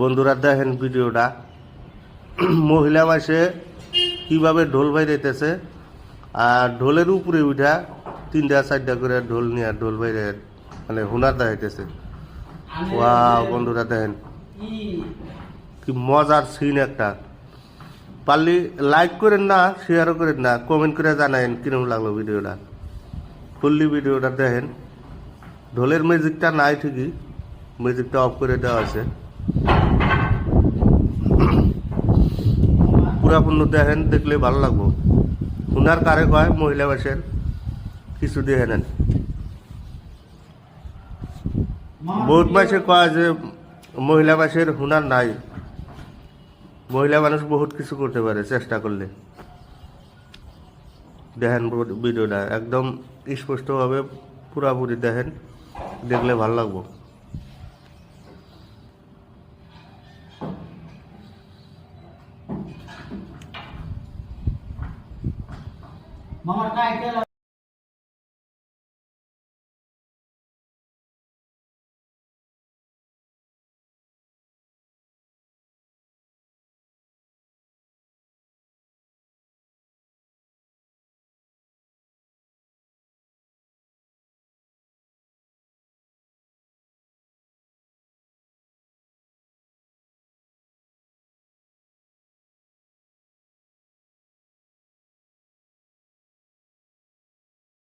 বন্ধুরা, দেখেন ভিডিওটা। মহিলা মাসে কীভাবে ঢোল বাইরেতেছে আর ঢোলের উপরে উঠা তিনটা চারটা করে ঢোল নিয়ে ঢোল বাইরে মানে হুনার দেখাইতেছে। ওয়া বন্ধুরা, দেখেন। কি মজার সিন একটা। পারলি লাইক করেন না শেয়ারও করেন না কমেন্ট করে জানায়েন কীরকম লাগল ভিডিওটা। ফুললি ভিডিওটা দেখেন। ঢোলের মিউজিকটা নাই ঠিকই মিউজিকটা অফ করে দেওয়া আছে। পুরাপূর্ণ দেখেন দেখলে ভালো লাগবো। হুনার কারে কয়, মহিলা বাসের কিছু দেখে নেন বহুত মাসে কয় যে, মহিলা বাসের হুনার নাই। মহিলা মানুষ বহুত কিছু করতে পারে, চেষ্টা করলে। দেখেন ভিডিওটা একদম স্পষ্টভাবে পুরাপুরি দেখেন দেখলে ভালো লাগবো। मामा काय केलं?